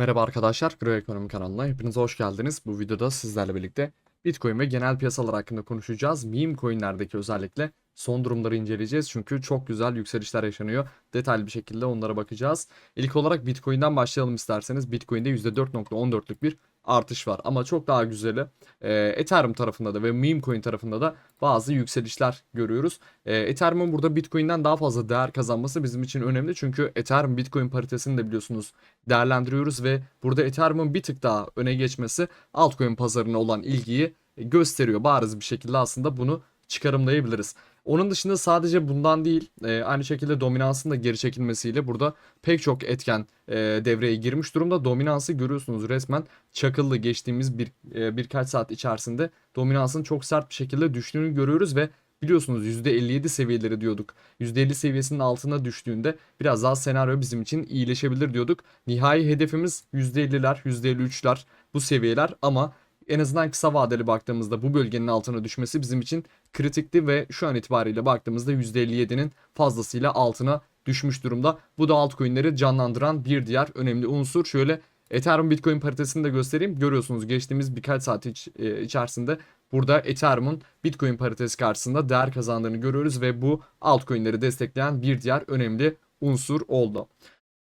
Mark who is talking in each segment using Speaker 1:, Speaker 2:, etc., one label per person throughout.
Speaker 1: Merhaba arkadaşlar, Gro Ekonomi kanalına hepiniz hoş geldiniz. Bu videoda sizlerle birlikte Bitcoin ve genel piyasalar hakkında konuşacağız. Meme coinlerdeki özellikle son durumları inceleyeceğiz. Çünkü çok güzel yükselişler yaşanıyor. Detaylı bir şekilde onlara bakacağız. İlk olarak Bitcoin'den başlayalım isterseniz. Bitcoin'de %4.14'lük bir artış var. Ama çok daha güzeli e, Ethereum tarafında da ve meme coin tarafında da bazı yükselişler görüyoruz. E, Ethereum'un burada Bitcoin'den daha fazla değer kazanması bizim için önemli. Çünkü Ethereum Bitcoin paritesini de biliyorsunuz değerlendiriyoruz ve burada Ethereum'un bir tık daha öne geçmesi altcoin pazarına olan ilgiyi gösteriyor. Bariz bir şekilde aslında bunu çıkarımlayabiliriz. Onun dışında sadece bundan değil e, aynı şekilde dominansın da geri çekilmesiyle burada pek çok etken e, devreye girmiş durumda. Dominansı görüyorsunuz resmen çakıllı geçtiğimiz bir e, birkaç saat içerisinde dominansın çok sert bir şekilde düştüğünü görüyoruz ve biliyorsunuz %57 seviyeleri diyorduk. %50 seviyesinin altına düştüğünde biraz daha senaryo bizim için iyileşebilir diyorduk. Nihai hedefimiz %50'ler, %53'ler bu seviyeler ama en azından kısa vadeli baktığımızda bu bölgenin altına düşmesi bizim için kritikti ve şu an itibariyle baktığımızda %57'nin fazlasıyla altına düşmüş durumda. Bu da altcoin'leri canlandıran bir diğer önemli unsur. Şöyle Ethereum Bitcoin paritesini de göstereyim. Görüyorsunuz geçtiğimiz birkaç saat iç, e, içerisinde burada Ethereum'un Bitcoin paritesi karşısında değer kazandığını görüyoruz ve bu altcoin'leri destekleyen bir diğer önemli unsur oldu.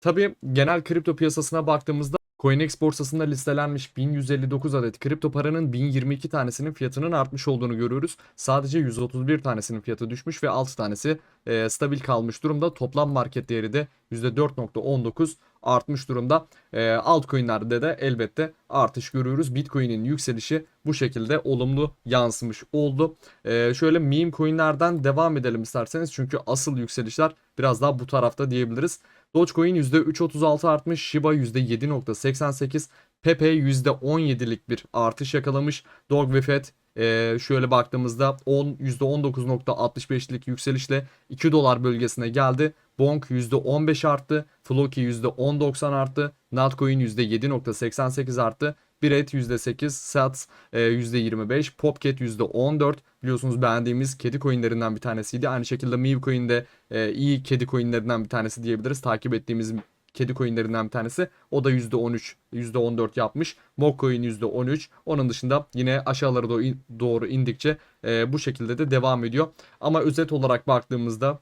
Speaker 1: Tabii genel kripto piyasasına baktığımızda CoinEx borsasında listelenmiş 1159 adet kripto paranın 1022 tanesinin fiyatının artmış olduğunu görüyoruz. Sadece 131 tanesinin fiyatı düşmüş ve 6 tanesi e, stabil kalmış durumda. Toplam market değeri de %4.19 artmış durumda. E, altcoin'lerde de elbette artış görüyoruz. Bitcoin'in yükselişi bu şekilde olumlu yansımış oldu. E, şöyle meme coin'lerden devam edelim isterseniz. Çünkü asıl yükselişler biraz daha bu tarafta diyebiliriz. Dogecoin %3.36 artmış, Shiba %7.88, Pepe %17'lik bir artış yakalamış. Dog ve Fed e, şöyle baktığımızda 10 %19.65'lik yükselişle 2 dolar bölgesine geldi. Bonk %15 arttı, Floki %10.90 arttı, Notcoin %7.88 arttı. Biret %8, Sats e, %25, Popcat %14. Biliyorsunuz beğendiğimiz kedi coinlerinden bir tanesiydi. Aynı şekilde Mew de e, iyi kedi coinlerinden bir tanesi diyebiliriz. Takip ettiğimiz kedi coinlerinden bir tanesi. O da %13, %14 yapmış. Mockcoin %13. Onun dışında yine aşağılara doğru, indikçe e, bu şekilde de devam ediyor. Ama özet olarak baktığımızda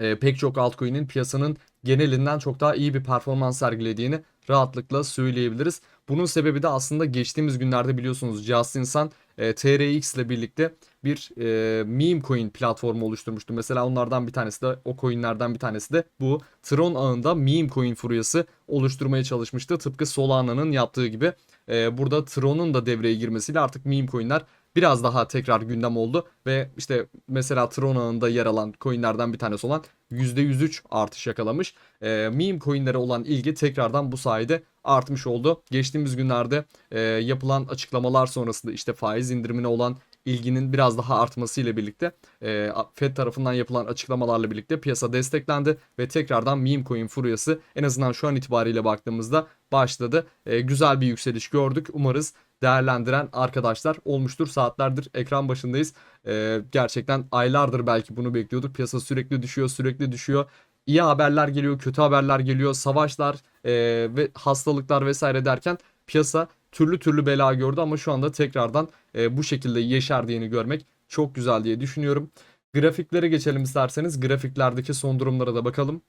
Speaker 1: e, pek çok altcoin'in piyasanın genelinden çok daha iyi bir performans sergilediğini rahatlıkla söyleyebiliriz. Bunun sebebi de aslında geçtiğimiz günlerde biliyorsunuz Just Insan e, TRX ile birlikte bir e, meme coin platformu oluşturmuştu. Mesela onlardan bir tanesi de o coinlerden bir tanesi de bu Tron ağında meme coin furyası oluşturmaya çalışmıştı. Tıpkı Solana'nın yaptığı gibi e, burada Tron'un da devreye girmesiyle artık meme coinler biraz daha tekrar gündem oldu ve işte mesela Tron ağında yer alan coinlerden bir tanesi olan %103 artış yakalamış. E, meme coinlere olan ilgi tekrardan bu sayede artmış oldu. Geçtiğimiz günlerde e, yapılan açıklamalar sonrasında işte faiz indirimine olan ilginin biraz daha artması ile birlikte e, Fed tarafından yapılan açıklamalarla birlikte piyasa desteklendi ve tekrardan meme coin furyası en azından şu an itibariyle baktığımızda başladı. E, güzel bir yükseliş gördük. Umarız değerlendiren arkadaşlar olmuştur. Saatlerdir ekran başındayız. E, gerçekten aylardır belki bunu bekliyorduk. Piyasa sürekli düşüyor, sürekli düşüyor. İyi haberler geliyor, kötü haberler geliyor, savaşlar e, ve hastalıklar vesaire derken piyasa türlü türlü bela gördü ama şu anda tekrardan e, bu şekilde yeşerdiğini görmek çok güzel diye düşünüyorum. Grafiklere geçelim isterseniz. Grafiklerdeki son durumlara da bakalım.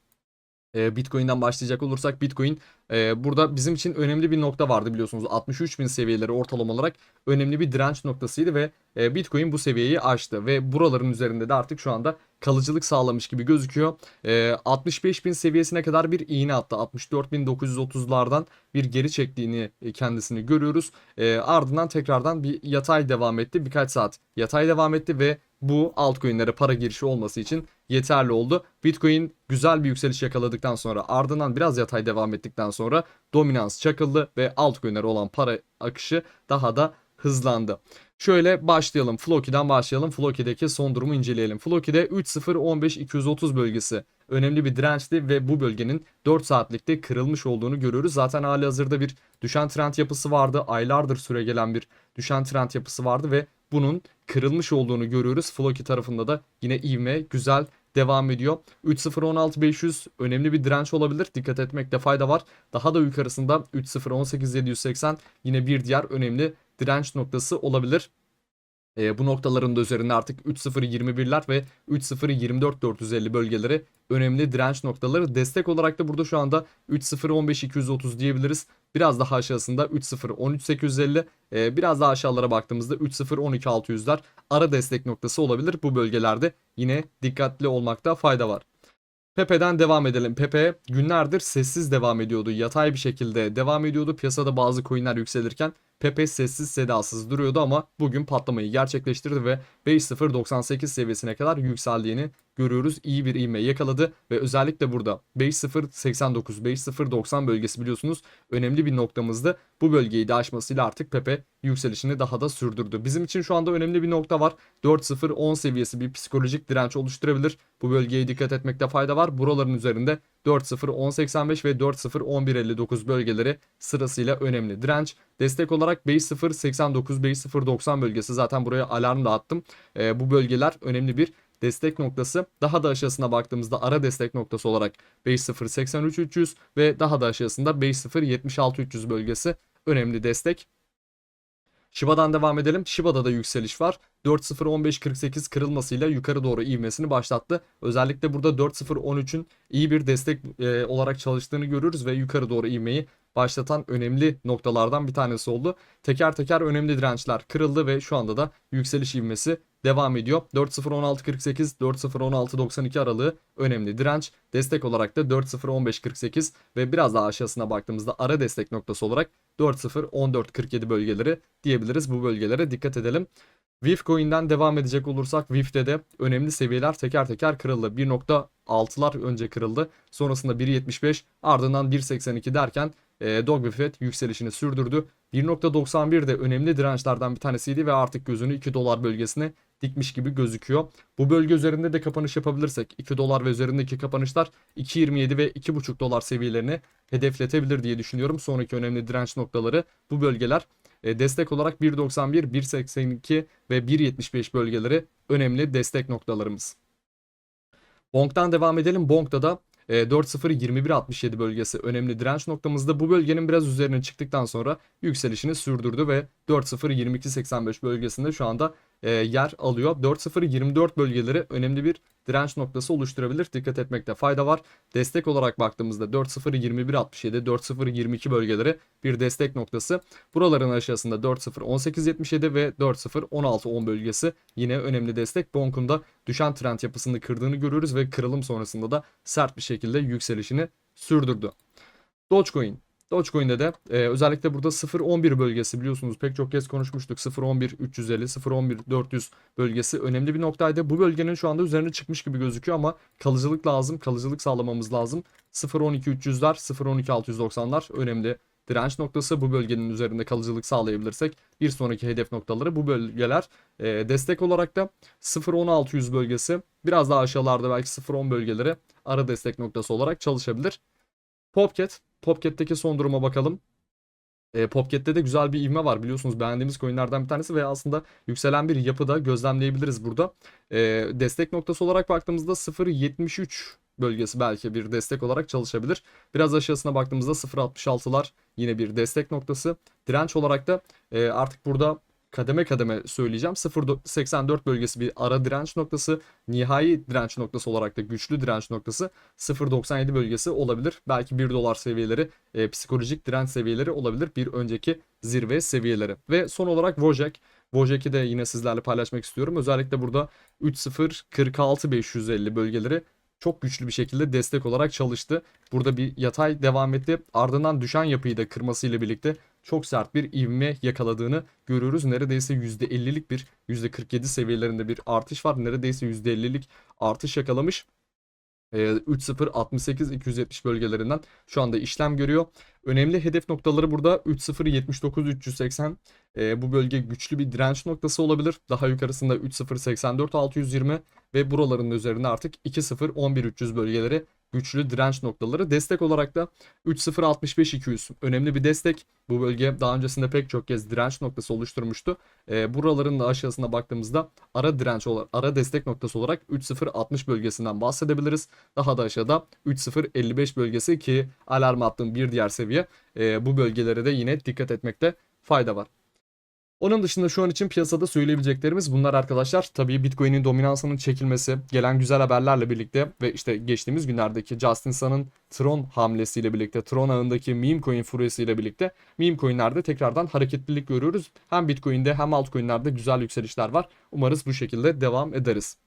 Speaker 1: E, Bitcoin'den başlayacak olursak Bitcoin e, burada bizim için önemli bir nokta vardı biliyorsunuz 63 bin seviyeleri ortalama olarak önemli bir direnç noktasıydı ve e, Bitcoin bu seviyeyi aştı ve buraların üzerinde de artık şu anda kalıcılık sağlamış gibi gözüküyor. E, 65 bin seviyesine kadar bir iğne attı 64.930'lardan bir geri çektiğini e, kendisini görüyoruz. E, ardından tekrardan bir yatay devam etti birkaç saat yatay devam etti ve bu altcoin'lere para girişi olması için yeterli oldu. Bitcoin güzel bir yükseliş yakaladıktan sonra ardından biraz yatay devam ettikten sonra dominans çakıldı ve altcoin'lere olan para akışı daha da hızlandı. Şöyle başlayalım. Floki'den başlayalım. Floki'deki son durumu inceleyelim. Floki'de 3.0.15.230 bölgesi önemli bir dirençti ve bu bölgenin 4 saatlikte kırılmış olduğunu görüyoruz. Zaten hali hazırda bir düşen trend yapısı vardı. Aylardır süre gelen bir düşen trend yapısı vardı ve bunun kırılmış olduğunu görüyoruz. Floki tarafında da yine ivme güzel devam ediyor. 3.0-16.500 önemli bir direnç olabilir. Dikkat etmekte fayda var. Daha da yukarısında 3.0-18.780 yine bir diğer önemli direnç noktası olabilir. E, bu noktaların da üzerinde artık 3.0.21'ler ve 3.0.24.450 bölgeleri önemli direnç noktaları. Destek olarak da burada şu anda 3.0.15.230 diyebiliriz. Biraz daha aşağısında 3.0.13.850 e, biraz daha aşağılara baktığımızda 3.0.12.600'ler ara destek noktası olabilir. Bu bölgelerde yine dikkatli olmakta fayda var. Pepe'den devam edelim. Pepe günlerdir sessiz devam ediyordu. Yatay bir şekilde devam ediyordu. Piyasada bazı coinler yükselirken Pepe sessiz sedasız duruyordu ama bugün patlamayı gerçekleştirdi ve 5.098 seviyesine kadar yükseldiğini görüyoruz. İyi bir ivme yakaladı ve özellikle burada 5.089 5.090 bölgesi biliyorsunuz önemli bir noktamızdı. Bu bölgeyi de aşmasıyla artık Pepe yükselişini daha da sürdürdü. Bizim için şu anda önemli bir nokta var. 4.010 seviyesi bir psikolojik direnç oluşturabilir. Bu bölgeye dikkat etmekte fayda var. Buraların üzerinde 4.0-10.85 ve 4.0-11.59 bölgeleri sırasıyla önemli. Direnç destek olarak 5.0-89, 5.0-90 bölgesi zaten buraya alarm da attım. E, bu bölgeler önemli bir destek noktası. Daha da aşağısına baktığımızda ara destek noktası olarak 5.0-83-300 ve daha da aşağısında 5.0-76-300 bölgesi önemli destek. Shiba'dan devam edelim. Shiba'da da yükseliş var. 4.0.15.48 kırılmasıyla yukarı doğru ivmesini başlattı. Özellikle burada 4.0.13'ün iyi bir destek e, olarak çalıştığını görürüz ve yukarı doğru ivmeyi başlatan önemli noktalardan bir tanesi oldu. Teker teker önemli dirençler kırıldı ve şu anda da yükseliş ivmesi devam ediyor. 4.0.16.48, 4.0.16.92 aralığı önemli direnç. Destek olarak da 4.0.15.48 ve biraz daha aşağısına baktığımızda ara destek noktası olarak 4.0.14.47 bölgeleri diyebiliriz. Bu bölgelere dikkat edelim. VIF coin'den devam edecek olursak VIF'te de önemli seviyeler teker teker kırıldı. 1.6'lar önce kırıldı. Sonrasında 1.75 ardından 1.82 derken e, Dog Buffett yükselişini sürdürdü. 1.91 de önemli dirençlerden bir tanesiydi ve artık gözünü 2 dolar bölgesine dikmiş gibi gözüküyor. Bu bölge üzerinde de kapanış yapabilirsek 2 dolar ve üzerindeki kapanışlar 2.27 ve 2.5 dolar seviyelerini hedefletebilir diye düşünüyorum. Sonraki önemli direnç noktaları bu bölgeler. E, destek olarak 1.91, 1.82 ve 1.75 bölgeleri önemli destek noktalarımız. Bonk'tan devam edelim. Bonk'ta da 4.0-21.67 bölgesi önemli direnç noktamızda. Bu bölgenin biraz üzerine çıktıktan sonra yükselişini sürdürdü ve 4.0-22.85 bölgesinde şu anda e, yer alıyor. 4.0-24 bölgeleri önemli bir direnç noktası oluşturabilir. Dikkat etmekte fayda var. Destek olarak baktığımızda 4.0-21.67, 4.0-22 bölgeleri bir destek noktası. Buraların aşağısında 4.0-18.77 ve 4.0-16.10 bölgesi yine önemli destek. Bonk'un da düşen trend yapısını kırdığını görüyoruz ve kırılım sonrasında da sert bir şekilde yükselişini sürdürdü. Dogecoin Dogecoin'de de e, özellikle burada 0.11 bölgesi biliyorsunuz pek çok kez konuşmuştuk. 0.11 350, 0.11 400 bölgesi önemli bir noktaydı. Bu bölgenin şu anda üzerine çıkmış gibi gözüküyor ama kalıcılık lazım. Kalıcılık sağlamamız lazım. 0.12 300'ler, 0.12 690'lar önemli direnç noktası. Bu bölgenin üzerinde kalıcılık sağlayabilirsek bir sonraki hedef noktaları bu bölgeler. E, destek olarak da 0.16 bölgesi biraz daha aşağılarda belki 0.10 bölgeleri ara destek noktası olarak çalışabilir. Popcat Popcat'teki son duruma bakalım. E, Popcat'te de güzel bir ivme var biliyorsunuz beğendiğimiz coinlerden bir tanesi ve aslında yükselen bir yapıda gözlemleyebiliriz burada. E, destek noktası olarak baktığımızda 0.73 bölgesi belki bir destek olarak çalışabilir. Biraz aşağısına baktığımızda 0.66'lar yine bir destek noktası. Direnç olarak da e, artık burada kademe kademe söyleyeceğim. 0.84 bölgesi bir ara direnç noktası. Nihai direnç noktası olarak da güçlü direnç noktası 0.97 bölgesi olabilir. Belki 1 dolar seviyeleri e, psikolojik direnç seviyeleri olabilir. Bir önceki zirve seviyeleri. Ve son olarak Wojak. Wojac'i de yine sizlerle paylaşmak istiyorum. Özellikle burada 3.0-46.550 bölgeleri çok güçlü bir şekilde destek olarak çalıştı. Burada bir yatay devam etti. Ardından düşen yapıyı da kırmasıyla birlikte çok sert bir ivme yakaladığını görüyoruz. Neredeyse %50'lik bir %47 seviyelerinde bir artış var. Neredeyse %50'lik artış yakalamış. 3.0-68-270 ee, bölgelerinden şu anda işlem görüyor. Önemli hedef noktaları burada 3.0-79-380. E, bu bölge güçlü bir direnç noktası olabilir. Daha yukarısında 3.0-84-620 ve buraların üzerinde artık 2.0-11-300 bölgeleri güçlü direnç noktaları. Destek olarak da 3065-200 önemli bir destek. Bu bölge daha öncesinde pek çok kez direnç noktası oluşturmuştu. E, buraların da aşağısına baktığımızda ara direnç olarak, ara destek noktası olarak 3060 bölgesinden bahsedebiliriz. Daha da aşağıda 3055 bölgesi ki alarm attığım bir diğer seviye. E, bu bölgelere de yine dikkat etmekte fayda var. Onun dışında şu an için piyasada söyleyebileceklerimiz bunlar arkadaşlar. Tabii Bitcoin'in dominansının çekilmesi, gelen güzel haberlerle birlikte ve işte geçtiğimiz günlerdeki Justin Sun'ın Tron hamlesiyle birlikte, Tron ağındaki meme coin furyasıyla birlikte meme coinlerde tekrardan hareketlilik görüyoruz. Hem Bitcoin'de hem altcoin'lerde güzel yükselişler var. Umarız bu şekilde devam ederiz.